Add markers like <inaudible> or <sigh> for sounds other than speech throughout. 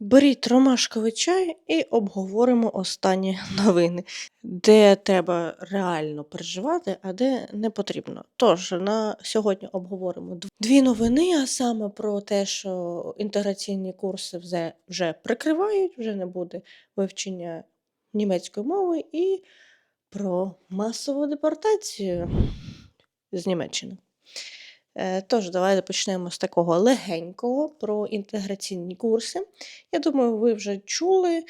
Беріть ромашковий чай і обговоримо останні <laughs> новини, де треба реально переживати, а де не потрібно. Тож на сьогодні обговоримо дв- дві новини, а саме про те, що інтеграційні курси вже, вже прикривають, вже не буде вивчення німецької мови, і про масову депортацію з Німеччини. Е, Тож, давайте почнемо з такого легенького про інтеграційні курси. Я думаю, ви вже чули.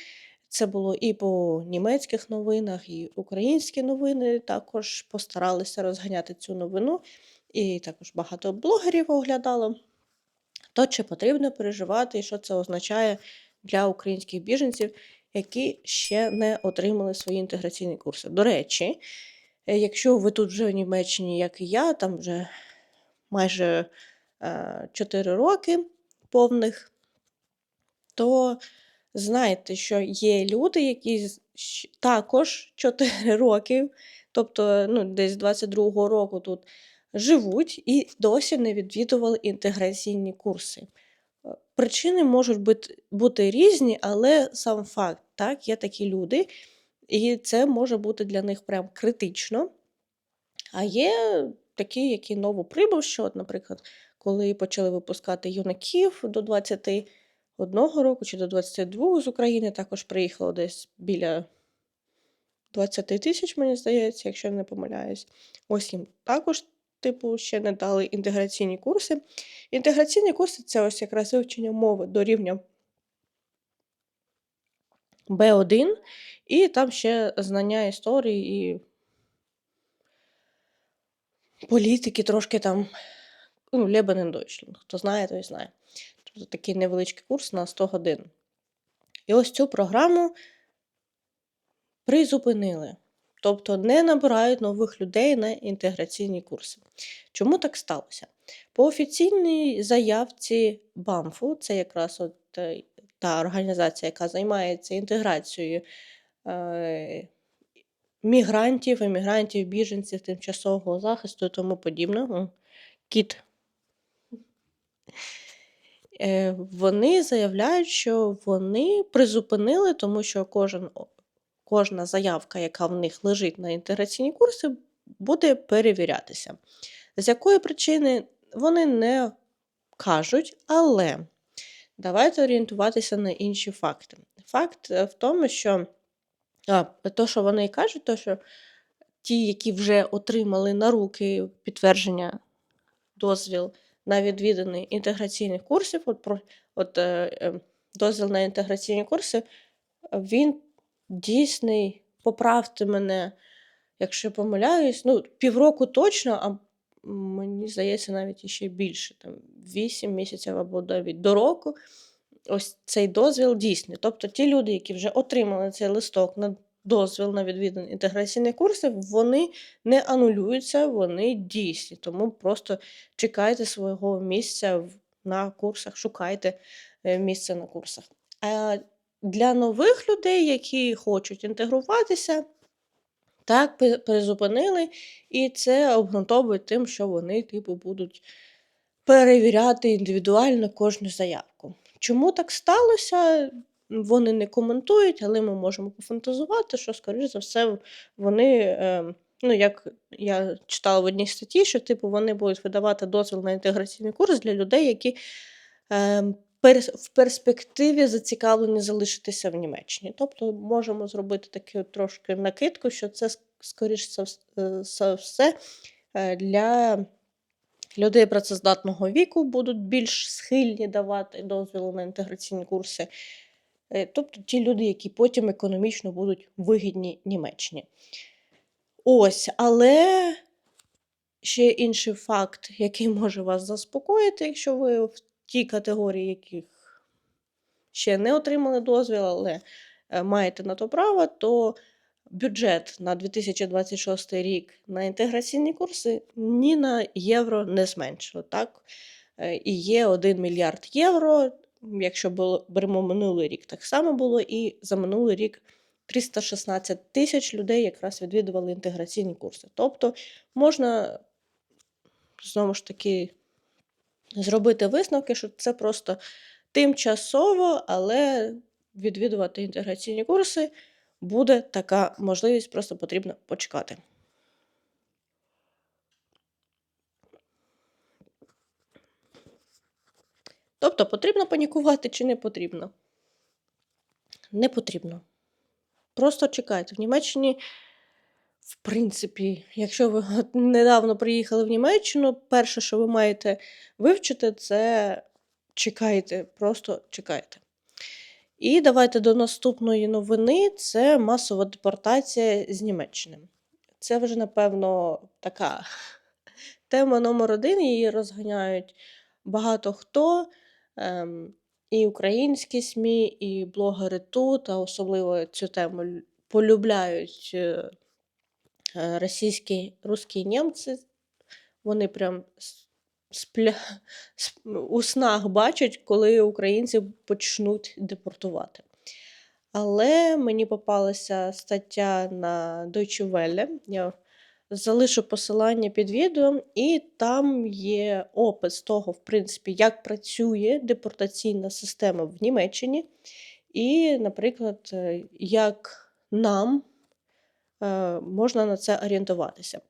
Це було і по німецьких новинах, і українські новини також постаралися розганяти цю новину, і також багато блогерів оглядало. То чи потрібно переживати, і що це означає для українських біженців, які ще не отримали свої інтеграційні курси. До речі, е, якщо ви тут вже в Німеччині, як і я, там вже майже е, 4 роки повних, то знайте, що є люди, які також 4 роки, тобто ну, десь з 22-го року тут живуть і досі не відвідували інтеграційні курси. Е, Причини можуть бути, бути різні, але сам факт, так, є такі люди, і це може бути для них прям критично. А є такі, які новоприбув, що, от, наприклад, коли почали випускати юнаків до 21 року чи до 22 з України, також приїхало десь біля 20 тисяч, мені здається, якщо я не помиляюсь. Ось їм також, типу, ще не дали інтеграційні курси. Інтеграційні курси це ось якраз вивчення мови до рівня B1, і там ще знання історії і політики трошки там, ну, Leben in Deutschland. Хто знає, той знає. Тобто такий невеличкий курс на 100 годин. І ось цю програму призупинили. Тобто не набирають нових людей на інтеграційні курси. Чому так сталося? По офіційній заявці БАМФу, це якраз от е, та організація, яка займається інтеграцією е, мігрантів, емігрантів, біженців, тимчасового захисту і тому подібне. Кіт. Е, Вони заявляють, що вони призупинили, тому що кожен, кожна заявка, яка в них лежить на інтеграційні курси, буде перевірятися. З якої причини вони не кажуть, але давайте орієнтуватися на інші факти. Факт е, в тому, що то, що вони кажуть, то що ті, які вже отримали на руки підтвердження, дозвіл на відвідини інтеграційних курсів, от, про, от е, е, дозвіл на інтеграційні курси, він дійсний, поправте мене, якщо помиляюсь, ну, півроку точно, а мені здається, навіть іще більше, там 8 місяців або навіть до року. Ось цей дозвіл дійсний. Тобто ті люди, які вже отримали цей листок на дозвіл на відвідування інтеграційних курсів, вони не анулюються, вони дійсні. Тому просто чекайте свого місця на курсах, шукайте е, місце на курсах. А для нових людей, які хочуть інтегруватися, так, призупинили, і це обґрунтовують тим, що вони, типу, будуть перевіряти індивідуально кожну заявку. Чому так сталося? Вони не коментують, але ми можемо пофантазувати, що, скоріш за все, вони, е, ну, як я читала в одній статті, що типу, вони будуть видавати дозвіл на інтеграційний курс для людей, які е, перс- в перспективі зацікавлені залишитися в Німеччині. Тобто можемо зробити таку трошки накидку, що це, скоріш за е, все, е, для людей працездатного віку будуть більш схильні давати дозвіл на інтеграційні курси. Е, Тобто ті люди, які потім економічно будуть вигідні Німеччині. Ось, але ще інший факт, який може вас заспокоїти, якщо ви в тій категорії, яких ще не отримали дозвіл, але е, маєте на то право, то бюджет на 2026 рік на інтеграційні курси ні на євро не зменшило. Так? Е, І є 1 мільярд євро. Якщо було, беремо минулий рік, так само було, і за минулий рік 316 тисяч людей якраз відвідували інтеграційні курси. Тобто можна знову ж таки зробити висновки, що це просто Тимчасово, але відвідувати інтеграційні курси буде така можливість, просто потрібно почекати. Тобто потрібно панікувати чи не потрібно? Не потрібно. Просто чекайте. В Німеччині, в принципі, якщо ви недавно приїхали в Німеччину, перше, що ви маєте вивчити, це чекайте, просто чекайте. І давайте до наступної новини: це масова депортація з Німеччини. Це вже, напевно, така <laughs> тема номер один, її розганяють багато хто. Ем, і українські СМІ, і блогери тут, а особливо цю тему полюбляють е, е, російські русські німці. Вони прям спля... сп- у снах бачать, коли українців почнуть депортувати. Але мені попалася стаття на Deutsche Welle. Я залишу посилання під відео, і там є опис того, в принципі, як працює депортаційна система в Німеччині, і, наприклад, як нам можна на це орієнтуватися.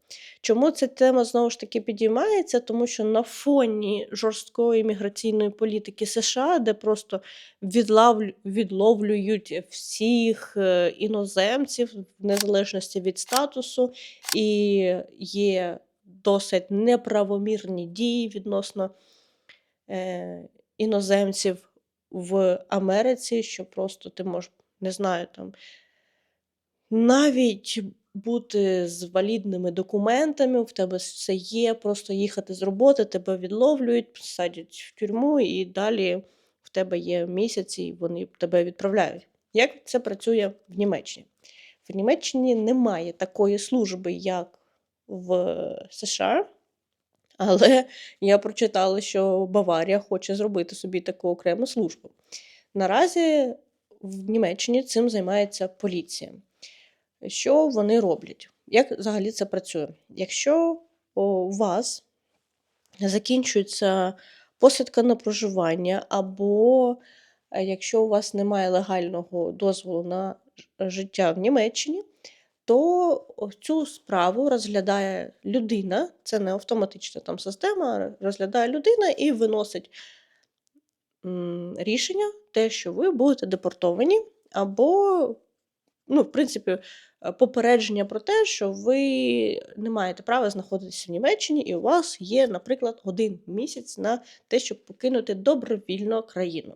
Чому ця тема знову ж таки підіймається? Тому що на фоні жорсткої міграційної політики США, де просто відлавлю, відловлюють всіх е, іноземців в незалежності від статусу, і є досить неправомірні дії відносно е, іноземців в Америці, що просто ти можеш, не знаю, там навіть бути з валідними документами, в тебе все є, просто їхати з роботи, тебе відловлюють, садять в тюрму, і далі в тебе є місяці, і вони тебе відправляють. Як це працює в Німеччині? В Німеччині немає такої служби, як в США, але я прочитала, що Баварія хоче зробити собі таку окрему службу. Наразі в Німеччині цим займається поліція. Що вони роблять? Як взагалі це працює? Якщо у вас закінчується посвідка на проживання, або е, якщо у вас немає легального дозволу на життя в Німеччині, то цю справу розглядає людина, це не автоматична там система, розглядає людина і виносить рішення, те, що ви будете депортовані, або, ну, в принципі, е, попередження про те, що ви не маєте права знаходитися в Німеччині, і у вас є, наприклад, один місяць на те, щоб покинути добровільно країну.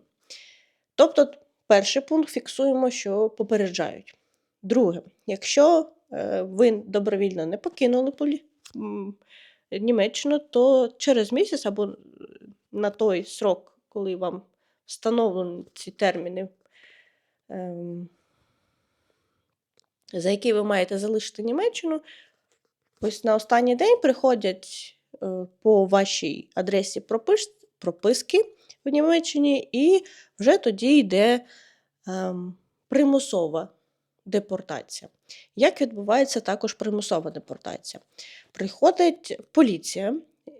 Тобто, перший пункт фіксуємо, що попереджають. Друге, якщо е, ви добровільно не покинули полі... Німеччину, то через місяць або на той срок, коли вам встановлені ці терміни, ем, за які ви маєте залишити Німеччину, ось на останній день приходять е, по вашій адресі пропиш... прописки в Німеччині, і вже тоді йде ем, примусова депортація. Як відбувається також примусова депортація? Приходить поліція,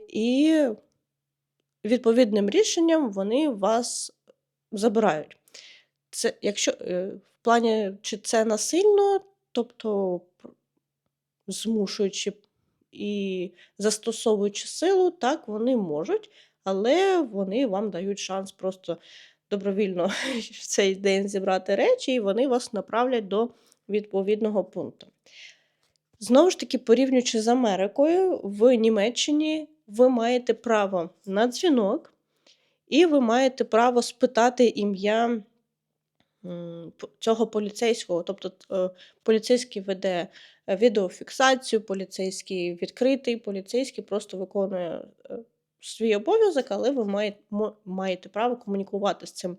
і відповідним рішенням вони вас забирають. Це, якщо е, в плані, чи це насильно, тобто змушуючи і застосовуючи силу, так вони можуть, але вони вам дають шанс просто добровільно <laughs> в цей день зібрати речі, і вони вас направлять до відповідного пункту. Знову ж таки, порівнюючи з Америкою, в Німеччині ви маєте право на дзвінок, і ви маєте право спитати ім'я цього поліцейського. Тобто е, поліцейський веде е, відеофіксацію, поліцейський відкритий, поліцейський просто виконує е, свій обов'язок, але ви маєте, право комунікувати з цим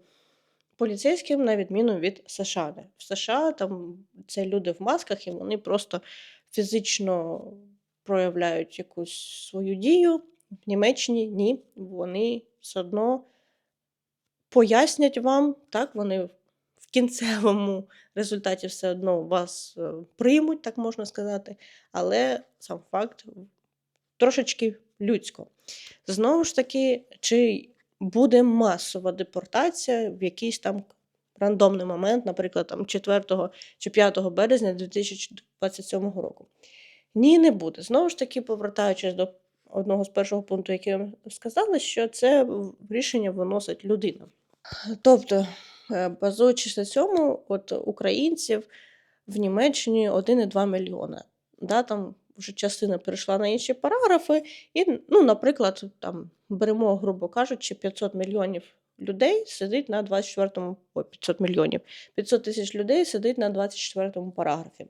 поліцейським, на відміну від США. В США там це люди в масках, і вони просто фізично проявляють якусь свою дію. В Німеччині ні, вони все одно пояснять вам, так, вони кінцевому результаті все одно вас е, приймуть, так можна сказати, але сам факт трошечки людсько. Знову ж таки, чи буде масова депортація в якийсь там рандомний момент, наприклад, там 4 чи 5 березня 2027 року. Ні, не буде. Знову ж таки, повертаючись до одного з першого пункту, який я вам сказала, що це рішення виносить людина. Тобто, базуючись на цьому, от українців в Німеччині 1,2 мільйона. Да, там вже частина перейшла на інші параграфи, і, ну, наприклад, там беремо, грубо кажучи, 500 мільйонів людей сидить на 24-му, 500 мільйонів, 500 тисяч людей сидить на 24-му параграфі.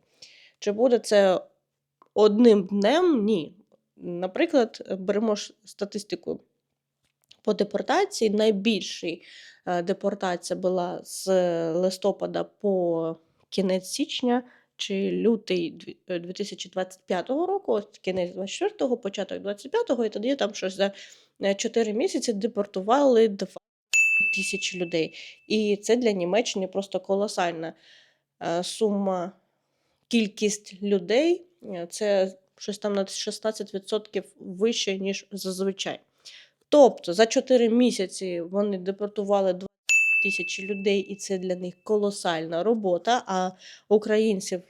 Чи буде це одним днем? Ні. Наприклад, беремо статистику по депортації. Найбільший е, депортація була з листопада по кінець січня чи лютий дві- е, 2025 року, кінець 24-го, початок 25-го, і тоді там щось за 4 місяці депортували 2 тисячі людей. І це для Німеччини просто колосальна е, сума, кількість людей. е, Це щось там на 16% вище, ніж зазвичай. Тобто за 4 місяці вони депортували 20 тисячі людей, і це для них колосальна робота, а українців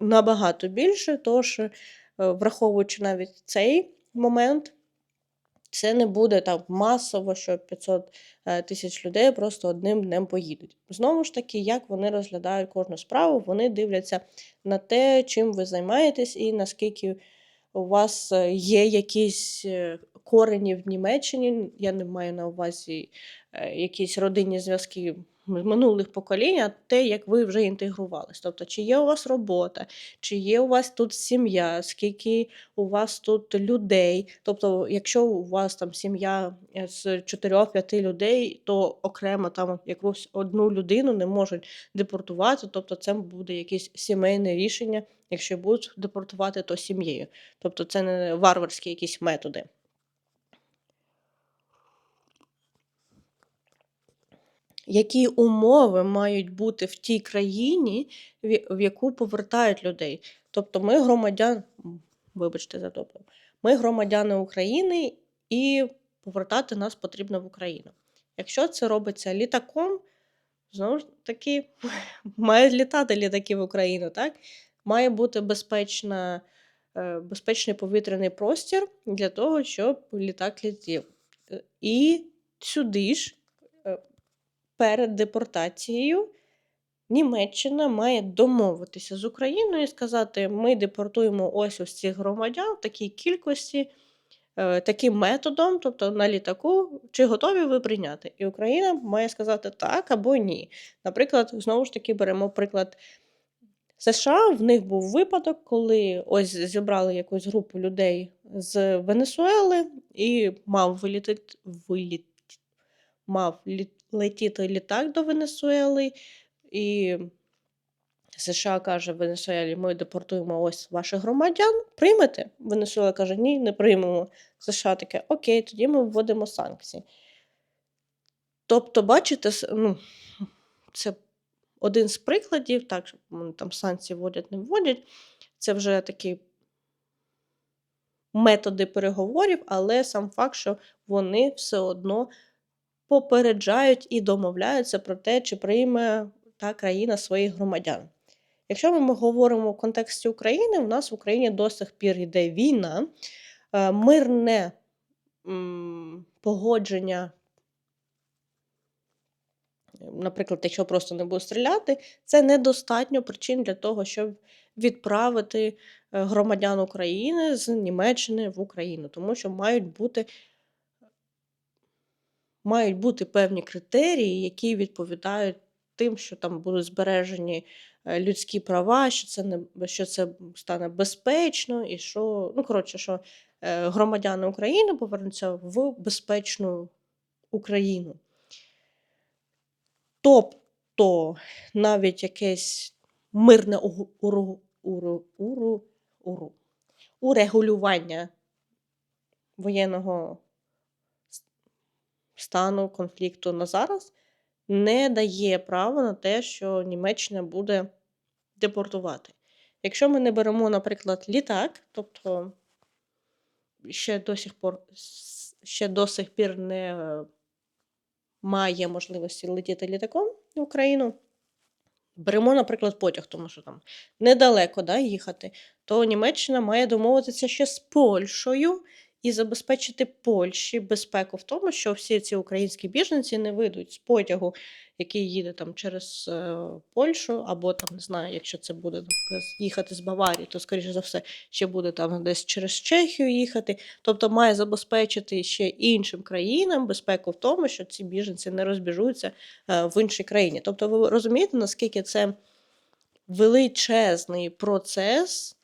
набагато більше. Тож, е, враховуючи навіть цей момент, це не буде там масово, що 500 е, тисяч людей просто одним днем поїдуть. Знову ж таки, як вони розглядають кожну справу, вони дивляться на те, чим ви займаєтесь, і наскільки у вас е, є якісь корені в Німеччині. Я не маю на увазі е, якісь родинні зв'язки минулих поколінь, а те, як ви вже інтегрувались. Тобто, чи є у вас робота, чи є у вас тут сім'я, скільки у вас тут людей. Тобто, якщо у вас там сім'я е, з 4-5 людей, то окремо там якусь одну людину не можуть депортувати. Тобто, це буде якесь сімейне рішення. Якщо будуть депортувати, то сім'єю. Тобто, це не варварські якісь методи. Які умови мають бути в тій країні, в яку повертають людей? Тобто, ми громадян, вибачте за тобто, ми громадяни України і повертати нас потрібно в Україну. Якщо це робиться літаком, знову ж таки, <laughs> мають літати літаки в Україну, так? Має бути безпечна, е, безпечний повітряний простір для того, щоб літак летів. Е, І сюди ж перед депортацією Німеччина має домовитися з Україною і сказати: ми депортуємо ось ось цих громадян в такій кількості, е, таким методом, тобто на літаку, чи готові ви прийняти? І Україна має сказати так або ні. Наприклад, знову ж таки беремо приклад. США в них був випадок, коли ось зібрали якусь групу людей з Венесуели і мав вилітати, виліт, мав лі- летіти літак до Венесуели, і США каже Венесуелі, ми депортуємо ось ваших громадян, приймете? Венесуела каже, ні, не приймемо. США таке, окей, тоді ми вводимо санкції. Тобто, бачите, ну, це один з прикладів, так, там санкції вводять, не вводять. Це вже такі методи переговорів, але сам факт, що вони все одно попереджають і домовляються про те, чи прийме та країна своїх громадян. Якщо ми говоримо в контексті України, у нас в Україні до сих пір йде війна, е, мирне погодження. Наприклад, якщо просто не буде стріляти, це недостатньо причин для того, щоб відправити е, громадян України з Німеччини в Україну, тому що мають бути мають бути певні критерії, які відповідають тим, що там будуть збережені е, людські права, що це не що це стане безпечно, і що ну коротше, що е, громадяни України повернуться в безпечну Україну. Тобто навіть якесь мирне угу- уру, уру, уру, уру, урегулювання воєнного стану конфлікту на зараз не дає права на те, що Німеччина буде депортувати. Якщо ми не беремо, наприклад, літак, тобто ще до сих пор ще до сих пір не має можливості летіти літаком в Україну. Беремо, наприклад, потяг, тому що там недалеко да, їхати, то Німеччина має домовитися ще з Польщею і забезпечити Польщі безпеку в тому, що всі ці українські біженці не вийдуть з потягу, який їде там через е, Польщу, або там не знаю, якщо це буде їхати з Баварії, то скоріше за все ще буде там десь через Чехію їхати. Тобто має забезпечити ще іншим країнам безпеку в тому, що ці біженці не розбіжуться е, в іншій країні. Тобто, ви розумієте, наскільки це величезний процес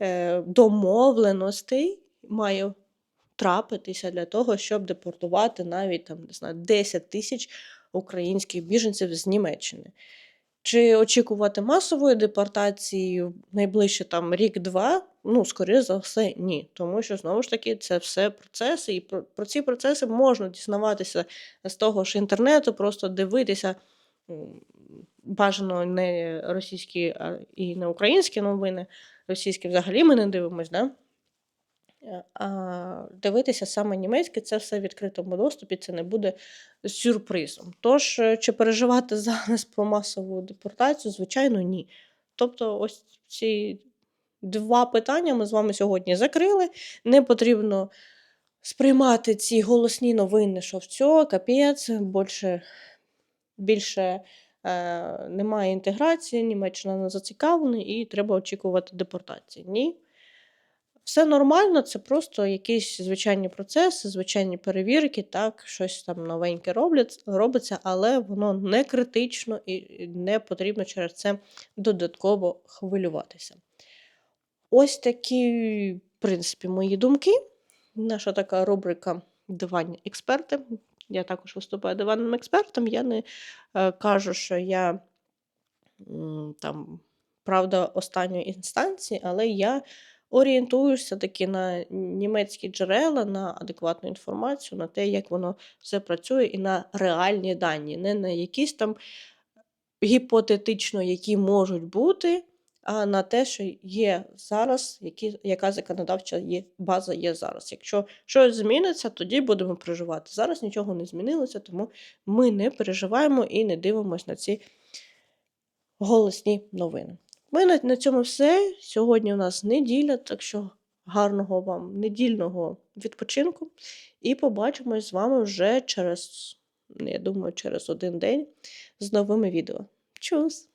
е, домовленостей має трапитися для того, щоб депортувати навіть там, не знаю, 10 тисяч українських біженців з Німеччини. Чи очікувати масової депортації найближче там рік-два? Ну, скоріше за все, ні. Тому що знову ж таки це все процеси, і про, про ці процеси можна дізнаватися з того ж інтернету, просто дивитися бажано не російські і не українські новини. Російські взагалі ми не дивимось, да? А дивитися саме німецьке, це все в відкритому доступі, це не буде сюрпризом. Тож, е, чи переживати зараз <laughs> про масову депортацію? Звичайно, ні. Тобто, ось ці два питання ми з вами сьогодні закрили. Не потрібно сприймати ці голосні новини, що все, капець, більше, більше е, немає інтеграції, Німеччина не зацікавлена і треба очікувати депортації. Ні. Все нормально, це просто якісь звичайні процеси, звичайні перевірки, так, щось там новеньке роблять, робиться, але воно не критично і не потрібно через це додатково хвилюватися. Ось такі, в принципі, мої думки. Наша така рубрика Диванні експерти. Я також виступаю диванним експертом. Я не е, кажу, що я там, правда, останньої інстанції, але я орієнтуюся таки на німецькі джерела, на адекватну інформацію, на те, як воно все працює, і на реальні дані, не на якісь там гіпотетично, які можуть бути, а на те, що є зараз, які, яка законодавча є, база є зараз. Якщо щось зміниться, тоді будемо переживати. Зараз нічого не змінилося, тому ми не переживаємо і не дивимося на ці голосні новини. Ми на, на цьому все. Сьогодні у нас неділя, так що гарного вам недільного відпочинку. І побачимось з вами вже через, я думаю, через один день з новими відео. Чус!